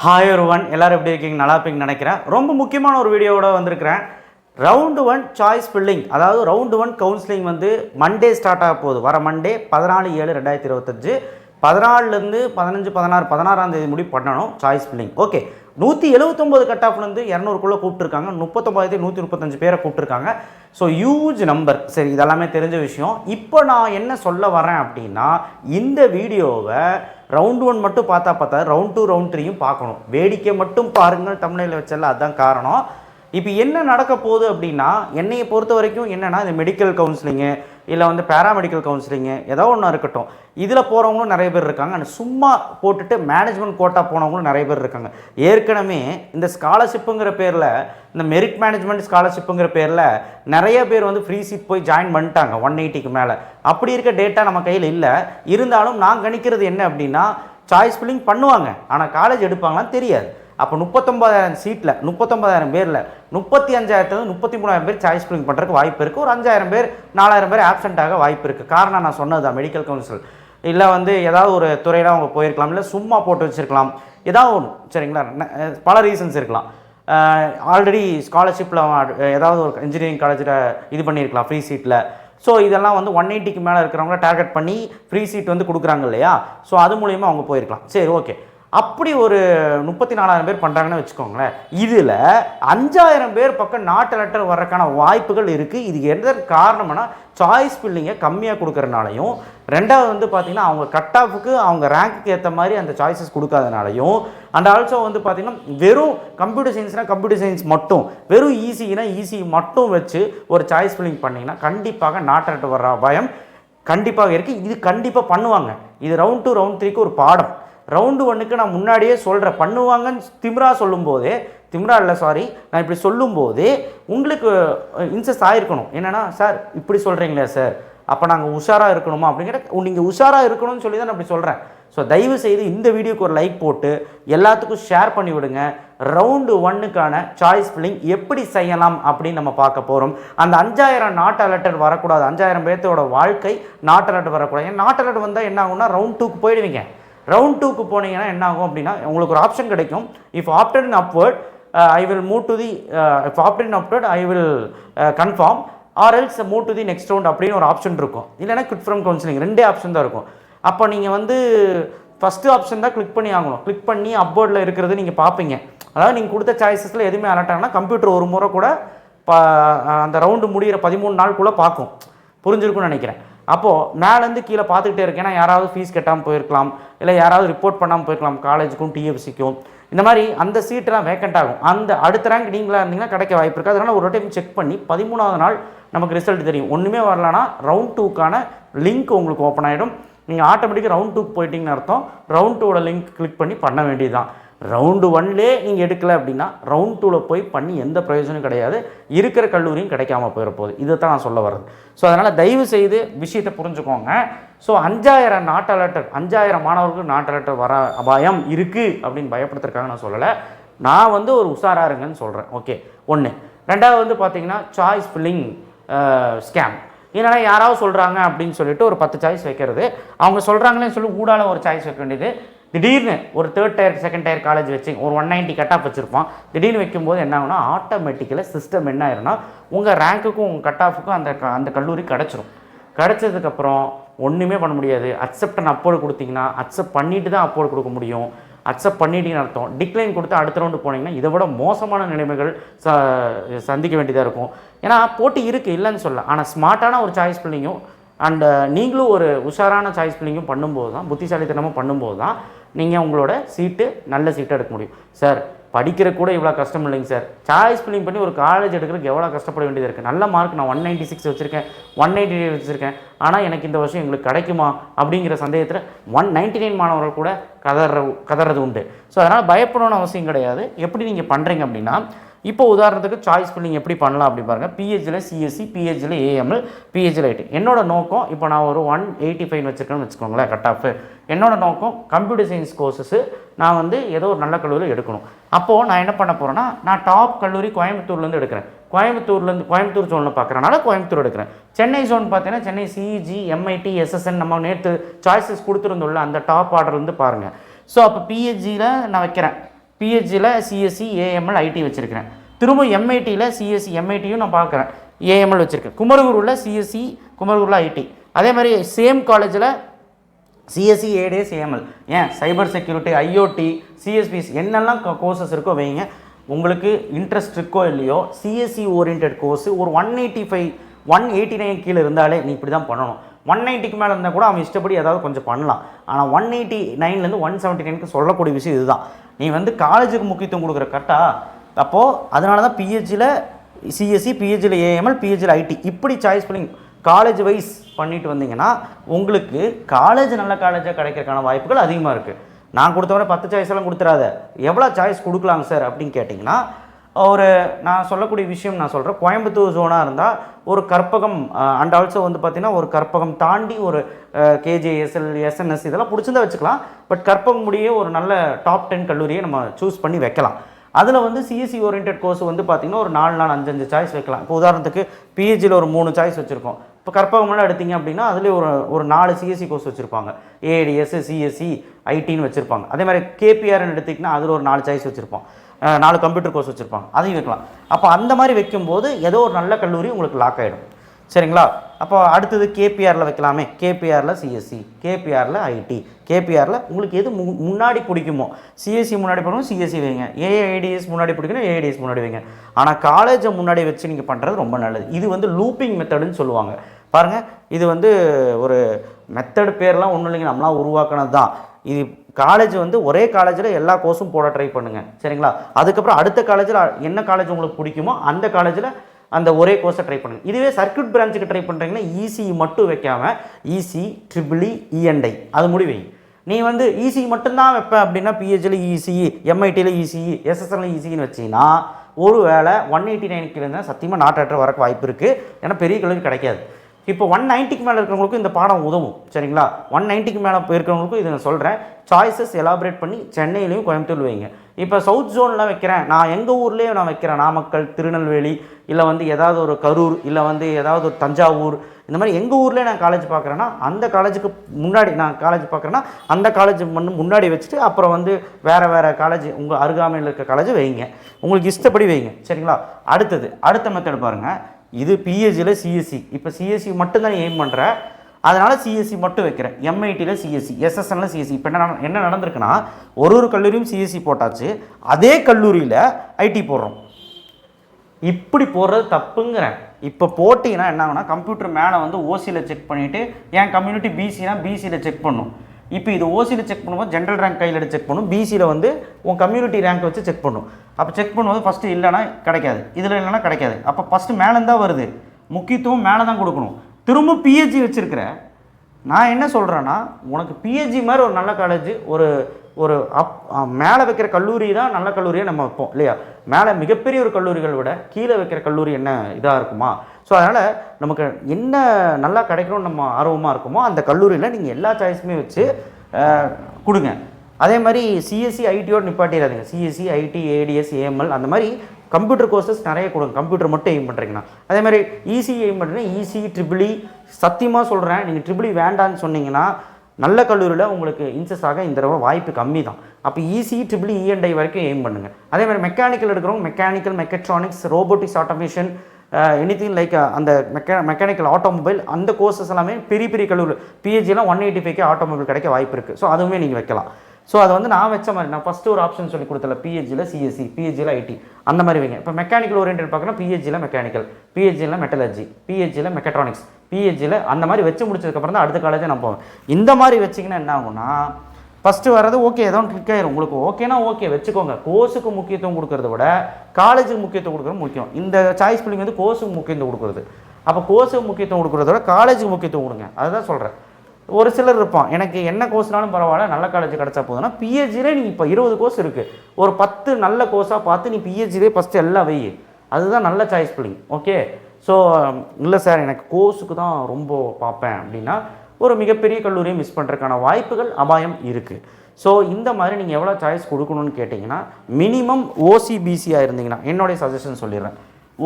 Hi ஒரு one எல்லோரும் எப்படி இருக்கீங்க? நல்லா இருப்பீங்கன்னு நினைக்கிறேன். ரொம்ப முக்கியமான ஒரு வீடியோவோட வந்திருக்கிறேன். ரவுண்டு ஒன் சாய்ஸ் ஃபில்லிங் அதாவது ரவுண்டு ஒன் கவுன்சிலிங் வந்து மண்டே ஸ்டார்ட் ஆக போகுது. வர மண்டே பதினாலு ஏழு ரெண்டாயிரத்தி இருபத்தஞ்சு. பதினாலுலேருந்து பதினஞ்சு பதினாறு பதினாறாம் தேதி முடி பண்ணணும். சாய்ஸ் ஃபில்லிங் ஓகே நூற்றி எழுபத்தொம்போது கட் ஆஃப்லேருந்து இரநூறுக்குள்ளே கூப்பிட்டுருக்காங்க. முப்பத்தொம்பதாயிரத்தி நூற்றி முப்பத்தஞ்சு பேரை கூப்பிட்டுருக்காங்க. ஸோ ஹியூஜ் நம்பர் சரி இதெல்லாமே தெரிஞ்ச விஷயம். இப்போ நான் என்ன சொல்ல வரேன் அப்படின்னா இந்த வீடியோவை ரவுண்ட் ஒன் மட்டும் பார்த்தா பார்த்தா ரவுண்ட் டூ ரவுண்ட் த்ரீயும் பார்க்கணும். வேடிக்கை மட்டும் பாருங்கள் தமிழில் வச்சல அதுதான் காரணம். இப்போ என்ன நடக்க போகுது அப்படின்னா என்னையை பொறுத்த வரைக்கும் என்னென்னா இந்த மெடிக்கல் கவுன்சிலிங்கு இல்லை வந்து பேராமெடிக்கல் கவுன்சிலிங்கு ஏதோ ஒன்று இருக்கட்டும். இதில் போகிறவங்களும் நிறைய பேர் இருக்காங்க. ஆனால் சும்மா போட்டுட்டு மேனேஜ்மெண்ட் கோட்டா போனவங்களும் நிறைய பேர் இருக்காங்க. ஏற்கனவே இந்த ஸ்காலர்ஷிப்புங்கிற பேரில் இந்த மெரிட் மேனேஜ்மெண்ட் ஸ்காலர்ஷிப்புங்கிற பேரில் நிறைய பேர் வந்து ஃப்ரீ சீட் போய் ஜாயின் பண்ணிட்டாங்க ஒன் எயிட்டிக்கு மேலே. அப்படி இருக்க டேட்டா நம்ம கையில் இல்லை. இருந்தாலும் நான் கணிக்கிறது என்ன அப்படின்னா சாய்ஸ் ஃபில்லிங் பண்ணுவாங்க. ஆனால் காலேஜ் எடுப்பாங்களான்னு தெரியாது. அப்போ முப்பத்தொம்பதாயிரம் சீட்டில் முப்பத்தொம்பதாயிரம் பேரில் முப்பத்தி அஞ்சாயிரத்துலேருந்து முப்பத்தி மூணாயிரம் பேர் சாய்ஸ் ஃபில்லிங் பண்ணுறதுக்கு வாய்ப்பு இருக்குது ஒரு அஞ்சாயிரம் பேர் நாலாயிரம் பேர் ஆப்சென்ட் ஆக வாய்ப்பு இருக்குது காரணம் நான் சொன்னது தான் மெடிக்கல் கவுன்சில் இல்லை வந்து ஏதாவது ஒரு துறையில் அவங்க போயிருக்கலாம் இல்லை சும்மா போட்டு வச்சுருக்கலாம். ஏதாவது ஒன்று சரிங்களா? பல ரீசன்ஸ் இருக்கலாம். ஆல்ரெடி ஸ்காலர்ஷிப்பில் ஏதாவது ஒரு இன்ஜினியரிங் காலேஜில் இது பண்ணியிருக்கலாம் ஃப்ரீ சீட்டில் ஸோ இதெல்லாம் வந்து ஒன் எயிட்டிக்கு மேலே இருக்கிறவங்கள டார்கெட் பண்ணி ஃப்ரீ சீட் வந்து கொடுக்குறாங்க இல்லையா? ஸோ அது மூலிமா அவங்க போயிருக்கலாம். சரி ஓகே அப்படி ஒரு முப்பத்தி நாலாயிரம் பேர் பண்ணுறாங்கன்னு வச்சுக்கோங்களேன். இதில் அஞ்சாயிரம் பேர் பக்கம் நாட்டு லெட்டர் வர்றதுக்கான வாய்ப்புகள் இருக்குது இது எந்த காரணம்னா சாய்ஸ் பில்லிங்கை கம்மியாக கொடுக்குறனாலையும் ரெண்டாவது வந்து பார்த்திங்கன்னா அவங்க கட் ஆஃபுக்கு அவங்க ரேங்க்குக்கு ஏற்ற மாதிரி அந்த சாய்ஸஸ் கொடுக்காதனாலையும் அண்ட் ஆல்சோ வந்து பார்த்திங்கன்னா வெறும் கம்ப்யூட்டர் சயின்ஸ்னால் கம்ப்யூட்டர் சயின்ஸ் மட்டும் வெறும் ஈஸினா ஈஸி மட்டும் வச்சு ஒரு சாய்ஸ் ஃபில்லிங் பண்ணிங்கன்னா கண்டிப்பாக நாட்டு லெட்டர் வர்ற பயம் கண்டிப்பாக இருக்குது இது கண்டிப்பாக பண்ணுவாங்க. இது ரவுண்ட் டூ ரவுண்ட் த்ரீக்கு ஒரு பாடம். ரவுண்டு ஒன்றுக்கு நான் முன்னாடியே சொல்கிறேன் பண்ணுவாங்கன்னு திம்ரா சொல்லும்போதே திம்ரா இல்லை சாரி நான் இப்படி சொல்லும்போது உங்களுக்கு இன்சஸ் ஆகிருக்கணும் என்னென்னா சார் இப்படி சொல்கிறீங்களே சார். அப்போ நாங்கள் உஷாராக இருக்கணுமா? அப்படிங்கிற நீங்கள் உஷாராக இருக்கணும்னு சொல்லி தான் நான் அப்படி சொல்கிறேன் ஸோ தயவு செய்து இந்த வீடியோக்கு ஒரு லைக் போட்டு எல்லாத்துக்கும் ஷேர் பண்ணி விடுங்க. ரவுண்டு ஒன்னுக்கான சாய்ஸ் ஃபில்லிங் எப்படி செய்யலாம் அப்படின்னு நம்ம பார்க்க போகிறோம் அந்த அஞ்சாயிரம் நாட் அலர்ட் வரக்கூடாது. அஞ்சாயிரம் பேர்த்தோட வாழ்க்கை நாட் அலர்ட் வரக்கூடாது. ஏன் நாட் அலர்ட் வந்தால் என்ன ஆகும்னா ரவுண்ட் டூக்கு போயிடுவீங்க. ரவுண்ட் டூக்கு போனீங்கன்னா என்ன ஆகும் அப்படின்னா உங்களுக்கு ஒரு ஆப்ஷன் கிடைக்கும். If after in upward I will move to the if after in upward I will confirm or else move to the next round அப்படின்னு ஒரு ஆப்ஷன் இருக்கும். இல்லைன்னா குட் ஃப்ரம் கவுன்சிலிங் ரெண்டே ஆப்ஷன் தான் இருக்கும். அப்போ நீங்கள் வந்து ஃபஸ்ட்டு ஆப்ஷன் தான் கிளிக் பண்ணி ஆகணும். கிளிக் பண்ணி அப்வர்டில் இருக்கிறது நீங்கள் பார்ப்பீங்க. அதாவது நீங்கள் கொடுத்த சாய்ஸஸில் எதுவுமே அலர்ட் ஆனால் கம்ப்யூட்டர் ஒரு முறை கூட ப அந்த ரவுண்டு முடிகிற பதிமூணு நாளுக்குள்ளே பார்க்கும். புரிஞ்சிருக்கும்னு நினைக்கிறேன். அப்போது மேலேருந்து கீழே பார்த்துக்கிட்டே இருக்கேன் ஏன்னா யாராவது ஃபீஸ் கட்டாமல் போயிருக்கலாம் இல்லை யாராவது ரிப்போர்ட் பண்ணாமல் போயிருக்கலாம் காலேஜுக்கும் டிஎஃப்சிக்கும் இந்த மாதிரி அந்த சீட்டெல்லாம் வேக்கண்ட் ஆகும். அந்த அடுத்த ரேங்க் நீங்களாக இருந்தீங்கன்னா கிடைக்க வாய்ப்பு இருக்குது அதனால் ஒரு டைம் செக் பண்ணி பதிமூணாவது நாள் நமக்கு ரிசல்ட் தெரியும். ஒன்றுமே வரலனா ரவுண்ட் டூக்கான லிங்க் உங்களுக்கு ஓப்பன் ஆகிடும் நீங்கள் ஆட்டோமேட்டிக்காக ரவுண்ட் டூக்கு போயிட்டீங்கன்னு அர்த்தம். ரவுண்ட் டூவோட லிங்க் கிளிக் பண்ணி பண்ண வேண்டியது தான் ரவுண்டு ஒன்லே நீங்கள் எடுக்கலை அப்படின்னா ரவுண்ட் டூவில் போய் பண்ணி எந்த பிரயோஜனம் கிடையாது. இருக்கிற கல்லூரியும் கிடைக்காம போயிட போகுது. இதை தான் நான் சொல்ல வர்றது. ஸோ அதனால் தயவு செய்து விஷயத்தை புரிஞ்சுக்கோங்க. ஸோ அஞ்சாயிரம் நாட்டு அலர்ட்டர் அஞ்சாயிரம் மாணவர்களுக்கு நாட்டு அலர்ட்டர் வர அபாயம் இருக்குது அப்படின்னு பயப்படுத்துறதுக்காக நான் சொல்லலை. நான் வந்து ஒரு உஷாரா இருங்கன்னு சொல்கிறேன் ஓகே ஒன்று ரெண்டாவது வந்து பார்த்தீங்கன்னா சாய்ஸ் ஃபில்லிங் ஸ்கேம் இதனால் யாராவது சொல்கிறாங்க அப்படின்னு சொல்லிட்டு ஒரு பத்து சாய்ஸ் வைக்கிறது. அவங்க சொல்கிறாங்களேன்னு சொல்லி ஊடால ஒரு சாய்ஸ் வைக்க வேண்டியது. திடீர்னு ஒரு third tier second tier college வச்சு ஒரு ஒன் நைன்ட்டி கட் ஆஃப் வச்சுருப்பான். திடீர்னு வைக்கும்போது என்ன ஆகும்னா ஆட்டோமேட்டிக்கலாக சிஸ்டம் என்ன ஆயிரும்னா உங்கள் ரேங்க்குக்கும் உங்கள் கட் ஆஃபுக்கும் அந்த க- அந்த கல்லூரி கிடச்சிரும். கிடச்சதுக்கப்புறம் ஒன்றுமே பண்ண முடியாது. அக்செப்டன் அப்போடு கொடுத்தீங்கன்னா அக்செப்ட் பண்ணிட்டு தான் அப்போடு கொடுக்க முடியும். அக்செப்ட் பண்ணிட்டீங்கன்னு அர்த்தம். டிக்ளைன் கொடுத்து அடுத்த ரவுண்டு போனீங்கன்னா இதை விட மோசமான நிலைமைகள் ச சந்திக்க வேண்டியதாக இருக்கும். ஏன்னா போட்டி இருக்குது இல்லைன்னு சொல்ல ஆனால் ஸ்மார்ட்டான ஒரு சாய்ஸ் பிள்ளைங்கும் அண்ட் நீங்களும் ஒரு உஷாரான சாய்ஸ் பிள்ளைங்கும் பண்ணும்போது தான் புத்திசாலித்தனமாக பண்ணும்போது தான் நீங்கள் உங்களோட சீட்டு நல்ல சீட்டை எடுக்க முடியும். சார் படிக்கிற கூட இவ்வளோ கஷ்டம் இல்லைங்க சார். சாய்ஸ் ஃபில்லிங் பண்ணி ஒரு காலேஜ் எடுக்கிறதுக்கு எவ்வளோ கஷ்டப்பட வேண்டியது இருக்குது நல்ல மார்க் நான் ஒன் நைன்ட்டி சிக்ஸ் வச்சுருக்கேன். ஒன் நைன்ட்டி நைன் வச்சுருக்கேன். ஆனால் எனக்கு இந்த வருஷம் எங்களுக்கு கிடைக்குமா அப்படிங்கிற சந்தேகத்தில் ஒன் நைன்ட்டி நைன் மாணவர்கள் கூட கதற கதறது உண்டு. ஸோ அதனால் பயப்படணும்னு அவசியம் கிடையாது. எப்படி நீங்கள் பண்ணுறீங்க அப்படின்னா இப்போ உதாரணத்துக்கு சாய்ஸ் ஃபில்லிங் எப்படி பண்ணலாம் அப்படி பாருங்கள் பிஹெச்சில் சிஎஸ்சி பிஹெச்சில் ஏஎம்எல் பிஹெச்சில் ஐடி என்னோடய நோக்கம் இப்போ நான் ஒரு ஒன் எயிட்டி ஃபைவ் வச்சுருக்கேன்னு வச்சுக்கோங்களேன் கட் ஆஃப் என்னோட நோக்கம் கம்ப்யூட்டர் சயின்ஸ் கோர்சஸ்ஸு நான் வந்து ஏதோ ஒரு நல்ல கல்லூரியில் எடுக்கணும். அப்போது நான் என்ன பண்ண போகிறேன்னா நான் டாப் கல்லூரி கோயம்புத்தூர்லேருந்து எடுக்கிறேன். கோயம்புத்தூர்லேருந்து கோயம்புத்தூர் ஜோனில் பார்க்குறனால கோயம்புத்தூர் எடுக்கிறேன். சென்னை ஜோன் பார்த்தீங்கன்னா சென்னை சிஜி எம்ஐடி எஸ்எஸ்என் நம்ம நேற்று சாய்ஸஸ் கொடுத்துருந்தோம்ல அந்த டாப் ஆர்டர்லேருந்து பாருங்கள் ஸோ அப்போ பிஹெச்சியில் நான் வைக்கிறேன். பிஹெச்சியில் சிஎஸ்சி ஏஎம்எல் ஐடி வச்சுருக்கிறேன். திரும்ப எம்ஐடியில் சிஎஸ்சி எம்ஐடியும் நான் பார்க்குறேன். ஏஎம்எல் வச்சுருக்கேன். குமரகுருவில் சிஎஸ்சி குமரகுருவில் ஐடி அதே மாதிரி சேம் காலேஜில் சிஎஸ்சி ஏடிஎஸ் ஏஎம்எல் ஏன்? சைபர் செக்யூரிட்டி ஐஓடி சிஎஸ்பிஸ் என்னெல்லாம் கோர்சஸ் இருக்கோ வைங்க. உங்களுக்கு இன்ட்ரெஸ்ட் இருக்கோ இல்லையோ சிஎஸ்சி ஓரியன்ட் கோர்ஸ் ஒரு one eighty five one eighty nine கீழே இருந்தாலே நீ இப்படி தான் பண்ணணும். ஒன் நைன்ட்டிக்கு மேலே இருந்தால் கூட அவன் இஷ்டப்படி ஏதாவது கொஞ்சம் பண்ணலாம். ஆனால் ஒன் எயிட்டி நைன்லேருந்து ஒன் செவன்ட்டி நைனுக்கு சொல்லக்கூடிய விஷயம் இதுதான். நீ வந்து காலேஜுக்கு முக்கியத்துவம் கொடுக்குற கரெக்டாக அப்போது அதனால தான் பிஹெச்சியில் சிஎஸ்சி பிஹெச்சியில் ஏஎம்எல் பிஹெச்சியில் ஐடி இப்படி சாய்ஸ் பண்ணி காலேஜ் வைஸ் பண்ணிட்டு வந்தீங்கன்னா உங்களுக்கு காலேஜ் நல்ல காலேஜாக கிடைக்கிறதுக்கான வாய்ப்புகள் அதிகமாக இருக்குது நான் கொடுத்தவரை பத்து சாய்ஸ் எல்லாம் கொடுத்துறாத. எவ்வளோ சாய்ஸ் கொடுக்கலாங்க சார் அப்படின்னு கேட்டிங்கன்னா ஒரு நான் சொல்லக்கூடிய விஷயம் நான் சொல்கிறேன் கோயம்புத்தூர் ஜோனாக இருந்தால் ஒரு கற்பகம் அண்ட் ஆல்சோ வந்து பார்த்திங்கன்னா ஒரு கற்பகம் தாண்டி ஒரு கேஜேஎஸ்எல் எஸ்என்எஸ் இதெல்லாம் பிடிச்சிருந்தா வச்சுக்கலாம். பட் கற்பகம் முடிய ஒரு நல்ல டாப் டென் கல்லூரியை நம்ம சூஸ் பண்ணி வைக்கலாம். அதில் வந்து சிஎஸ்சி ஓரியன்ட் கோர்ஸ் வந்து பார்த்திங்கன்னா ஒரு நாலு நாலு அஞ்சஞ்சு சாய்ஸ் வைக்கலாம். இப்போ உதாரணத்துக்கு பிஹெச்சியில் ஒரு மூணு சாய்ஸ் வச்சுருக்கோம். இப்போ கற்பகம்லாம் எடுத்தீங்க அப்படின்னா அதுலேயே ஒரு ஒரு நாலு சிஎஸ்சி கோர்ஸ் வச்சுருப்பாங்க. ஏடிஎஸ் சிஎஸ்சி ஐடின்னு வச்சுருப்பாங்க. அதே மாதிரி கேபிஆர்னு எடுத்திங்கன்னா அதில் ஒரு நாலு சாய்ஸ் வச்சுருப்போம். நாலு கம்ப்யூட்டர் கோர்ஸ் வச்சுருப்பாங்க அதையும் வைக்கலாம். அப்போ அந்த மாதிரி வைக்கும்போது ஏதோ ஒரு நல்ல கல்லூரி உங்களுக்கு லாக் ஆகிடும் சரிங்களா? அப்போ அடுத்தது கேபிஆரில் வைக்கலாமே. கேபிஆரில் சிஎஸ்சி கேபிஆரில் ஐடி கேபிஆரில் உங்களுக்கு எது மு முன்னாடி பிடிக்குமோ. சிஎஸ்சி முன்னாடி போடணும் சிஎஸ்சி வைங்க. ஏஐடிஎஸ் முன்னாடி பிடிக்கணும் ஏஐடிஎஸ் முன்னாடி வைங்க. ஆனால் காலேஜை முன்னாடி வச்சு நீங்கள் பண்ணுறது ரொம்ப நல்லது. இது வந்து லூப்பிங் மெத்தடுன்னு சொல்லுவாங்க. பாருங்கள் இது வந்து ஒரு மெத்தடு பேர்லாம் ஒன்றும் இல்லைங்க. நம்மளாம் உருவாக்கினது தான் இது காலேஜ் வந்து ஒரே காலேஜில் எல்லா கோர்ஸும் போட ட்ரை பண்ணுங்கள் சரிங்களா? அதுக்கப்புறம் அடுத்த காலேஜில் என்ன காலேஜ் உங்களுக்கு பிடிக்குமோ அந்த காலேஜில் அந்த ஒரே கோர்ஸை ட்ரை பண்ணுங்கள் இதுவே சர்க்கியூட் பிரான்ச்சுக்கு ட்ரை பண்ணுறீங்கன்னா இசி மட்டும் வைக்காமல் இசி ட்ரிபிளி இஎன்ஐ அது முடிவை. நீ வந்து இசி மட்டும்தான் வைப்பேன் அப்படின்னா பிஹெச்சில் இசிஇ எம்ஐடியில் இசிஇ எஸ்எஸ்எல்ல இசின்னு வச்சிங்கன்னா ஒரு வேளை ஒன் எயிட்டி நைனுக்கு இருந்தால் சத்தியமாக நாட்டாற்ற வரக்கு வாய்ப்பு இருக்குது ஏன்னா பெரிய கல்லூரி கிடைக்காது. இப்போ ஒன் நைன்ட்டிக்கு மேலே இருக்கிறவங்களுக்கும் இந்த பாடம் உதவும் சரிங்களா? ஒன் நைன்ட்டிக்கு மேலே இருக்கிறவங்களுக்கும் இதை நான் சொல்கிறேன் சாய்ஸஸ் எலாபரேட் பண்ணி சென்னையிலையும் கோயம்புத்தூர் வைங்க. இப்போ சவுத் ஜோனில் வைக்கிறேன். நான் எங்கள் ஊர்லேயே நான் வைக்கிறேன். நாமக்கல் திருநெல்வேலி இல்லை வந்து ஏதாவது ஒரு கரூர் இல்லை வந்து ஏதாவது ஒரு தஞ்சாவூர் இந்த மாதிரி எங்கள் ஊர்லேயே நான் காலேஜ் பார்க்குறேன்னா அந்த காலேஜுக்கு முன்னாடி நான் காலேஜ் பார்க்குறேன்னா அந்த காலேஜ் வந்து முன்னாடி வச்சுட்டு அப்புறம் வந்து வேறு வேறு காலேஜ் உங்கள் அருகாமையில் இருக்க காலேஜ் வைங்க. உங்களுக்கு இஷ்டப்படி வைங்க சரிங்களா? அடுத்தது அடுத்த மெத்தட் பாருங்கள் இது பிஹெச்சியில் சிஎஸ்சி இப்போ சிஎஸ்சி மட்டும்தான் எய்ம் பண்ணுற அதனால் சிஎஸ்சி மட்டும் வைக்கிறேன். எம்ஐடியில் சிஎஸ்சி எஸ்எஸ்என்ல சிஎஸ்சி இப்போ என்ன நட- என்ன நடந்திருக்குன்னா ஒரு ஒரு கல்லூரியும் சிஎஸ்சி போட்டாச்சு. அதே கல்லூரியில் ஐடி போடுறோம். இப்படி போடுறது தப்புங்கிறேன். இப்போ போட்டிங்கன்னா என்ன ஆகுனா கம்ப்யூட்டர் மேலே வந்து ஓசியில் செக் பண்ணிவிட்டு என் கம்யூனிட்டி பிசினா பிசியில் செக் பண்ணும். இப்போ இது ஓசியில் செக் பண்ணும்போது ஜென்ரல் ரேங்க் கையில் எடுத்து செக் பண்ணும். பிசியில் வந்து உன் கம்யூனிட்டி ரேங்க் வச்சு செக் பண்ணும். அப்போ செக் பண்ணும்போது ஃபஸ்ட்டு இல்லைன்னா கிடைக்காது. இதில் இல்லைன்னா கிடைக்காது. அப்போ ஃபஸ்ட்டு மேலே தான் வருது. முக்கியத்துவம் மேலே தான் கொடுக்கணும். திரும்ப பிஹெச்சி வச்சுருக்கிற நான் என்ன சொல்கிறேன்னா உனக்கு பிஹெச்சி மாதிரி ஒரு நல்ல காலேஜ் ஒரு ஒரு அப் மேலே வைக்கிற கல்லூரி தான் நல்ல கல்லூரியை நம்ம வைப்போம் இல்லையா? மேலே மிகப்பெரிய ஒரு கல்லூரிகள் விட கீழே வைக்கிற கல்லூரி என்ன இதாக இருக்குமா? ஸோ அதனால் நமக்கு என்ன நல்லா கிடைக்கணும்னு நம்ம ஆர்வமாக இருக்குமோ அந்த கல்லூரியில் நீங்கள் எல்லா சாய்ஸுமே வச்சு கொடுங்க. அதே மாதிரி சிஎஸ்சி ஐடியோடு நிப்பாட்டிடாதீங்க. சிஎஸ்சி ஐடி ஏடிஎஸ் ஏஎம்எல் அந்த மாதிரி கம்ப்யூட்டர் கோர்சஸ் நிறைய கொடுங்க. கம்ப்யூட்டர் மட்டும் எய்ம் பண்ணுறீங்கன்னா அதே மாதிரி ஈஸி எய்ம் பண்ணுறீங்கன்னா ஈஸி ட்ரிபிளி சத்தியமாக சொல்கிறேன் நீங்கள் ட்ரிபிளி வேண்டான்னு சொன்னீங்கன்னா நல்ல கல்லூரியில் உங்களுக்கு இன்சஸ் ஆக இந்த தடவை வாய்ப்பு கம்மி தான் அப்போ ஈஸி ட்ரிபிளி இஎன்ஐ வரைக்கும் எய்ம் பண்ணுங்கள் அதே மாதிரி மெக்கானிக்கல் எடுக்கிறவங்க mechanical mechatronics robotics automation anything like அந்த மெக்கா மெக்கானிக்கல் ஆட்டோமொபைல் அந்த கோர்சஸ் எல்லாமே பெரிய பெரிய கல்லூரி பிஹெச்சிலாம் ஒன் எயிட்டி ஃபைவ்க்கு ஆட்டோமொபைல் கிடைக்க வாய்ப்பு இருக்குது ஸோ அதுவுமே நீங்கள் வைக்கலாம். ஸோ அது வந்து நான் வச்ச மாதிரி நான் ஃபஸ்ட்டு ஒரு ஆப்ஷன் சொல்லி கொடுத்தல பிஹெச்சியில் சிஎஸ்சி பிஹெச்சியில் ஐடி அந்த மாதிரி வைங்க. இப்போ மெக்கானிக்கல் ஓரியன்ட் பார்க்கணும் பிஹெச்சியில் மெக்கானிக்கல் பிஹெச்சியில் மெட்டலர்ஜி பிஹெச்சியில் மெக்கட்ரானிக்ஸ் பிஹெச்சியில் அந்த மாதிரி வச்சு முடிச்சதுக்கப்புறம் தான் அடுத்த காலேஜே நான் போவேன். இந்த மாதிரி வச்சிங்கன்னா என்ன ஆகும்னா ஃபஸ்ட்டு வர்றது ஓகே ஏதோ கிளிக் ஆயிரும். உங்களுக்கு ஓகேனா ஓகே வச்சுக்கோங்க. கோர்ஸுக்கு முக்கியத்துவம் கொடுக்கறத விட காலேஜுக்கு முக்கியத்துவம் கொடுக்குறது முக்கியம். இந்த சாய்ஸ் பிள்ளைங்க வந்து கோர்ஸுக்கு முக்கியத்துவம் கொடுக்குறது. அப்போ கோர்ஸுக்கு முக்கியத்துவம் கொடுக்குறத விட காலேஜுக்கு முக்கியத்துவம் கொடுங்க. அதுதான் சொல்கிறேன் ஒரு சிலர் இருப்பான். எனக்கு என்ன கோர்ஸ்னாலும் பரவாயில்ல நல்ல காலேஜ் கிடச்சா போதும்னா பிஹெச்சிலே நீ இப்போ இருபது கோர்ஸ் இருக்குது ஒரு பத்து நல்ல கோர்ஸாக பார்த்து நீ பிஹெச்சிலே ஃபஸ்ட்டு எல்லாம் வை. அதுதான் நல்ல சாய்ஸ் பிள்ளைங்க. ஓகே ஸோ இல்லை சார் எனக்கு கோர்ஸுக்கு தான் ரொம்ப பார்ப்பேன் அப்படின்னா ஒரு மிகப்பெரிய கல்லூரியை மிஸ் பண்ணுறதுக்கான வாய்ப்புகள் அபாயம் இருக்குது ஸோ இந்த மாதிரி நீங்கள் எவ்வளோ சாய்ஸ் கொடுக்கணும்னு கேட்டிங்கன்னா மினிமம் ஓசிபிசியாக இருந்தீங்கன்னா என்னுடைய சஜஷன் சொல்லிடுறேன்.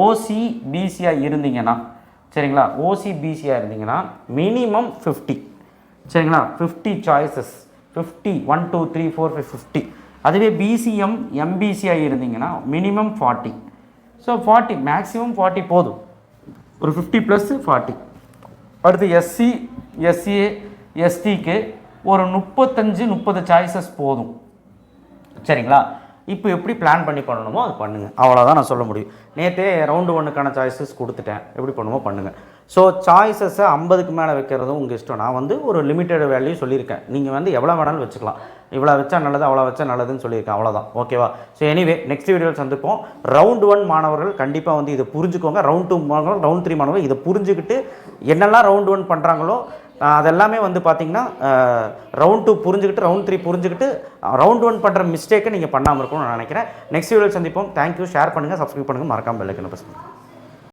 ஓசிபிசியாக இருந்தீங்கன்னா சரிங்களா? ஓசிபிசியாக இருந்தீங்கன்னா மினிமம் ஃபிஃப்டி சரிங்களா? Fifty choices fifty one two three four five fifty அதுவே பிசிஎம் எம்பிசியாக இருந்தீங்கன்னா minimum forty so forty maximum forty போதும். ஒரு ஃபிஃப்டி ப்ளஸ்ஸு ஃபார்ட்டி அடுத்து எஸ்சி எஸ்சிஏ எஸ்டிக்கு ஒரு முப்பத்தஞ்சு முப்பது சாய்ஸஸ் போதும். சரிங்களா? இப்போ எப்படி பிளான் பண்ணி பண்ணணுமோ அது பண்ணுங்கள் அவ்வளோதான் நான் சொல்ல முடியும். நேற்றே ரவுண்டு ஒன்றுக்கான சாய்ஸஸ் கொடுத்துட்டேன். எப்படி பண்ணுமோ பண்ணுங்கள் ஸோ சாய்ஸஸை ஐம்பதுக்கு மேலே வைக்கிறதும் உங்கள் இஷ்டம். நான் வந்து ஒரு லிமிட்டட் வேல்யூ சொல்லியிருக்கேன். நீங்கள் வந்து எவ்வளோ வேணாலும் வச்சுக்கலாம். இவ்வளோ வச்சா நல்லது அவ்வளோ வச்சா நல்லதுன்னு சொல்லியிருக்கேன். அவ்வளோதான் ஓகேவா ஸோ எனிவே நெக்ஸ்ட் வீடியோவில் சந்திப்போம். ரவுண்ட் ஒன் மாணவர்கள் கண்டிப்பாக வந்து இதை புரிஞ்சுக்கோங்க. ரவுண்ட் டூ மாணவர்கள் ரவுண்ட் த்ரீ மாணவர்கள் இதை புரிஞ்சுக்கிட்டு என்னெல்லாம் ரவுண்ட் ஒன் பண்ணுறாங்களோ அதெல்லாமே வந்து பார்த்தீங்கன்னா ரவுண்ட் டூ புரிஞ்சுக்கிட்டு ரவுண்ட் த்ரீ புரிஞ்சுக்கிட்டு ரவுண்ட் ஒன் பண்ணுற மிஸ்டேக்கை நீங்கள் பண்ணாமல் இருக்கணும்னு நான் நினைக்கிறேன். நெக்ஸ்ட் வீடியோ சந்திப்போம். தேங்க்யூ ஷேர் பண்ணுங்கள் சப்ஸ்கிரைப் பண்ணுங்கள் மறக்காமல் பெல்லைக்கணும் பசங்க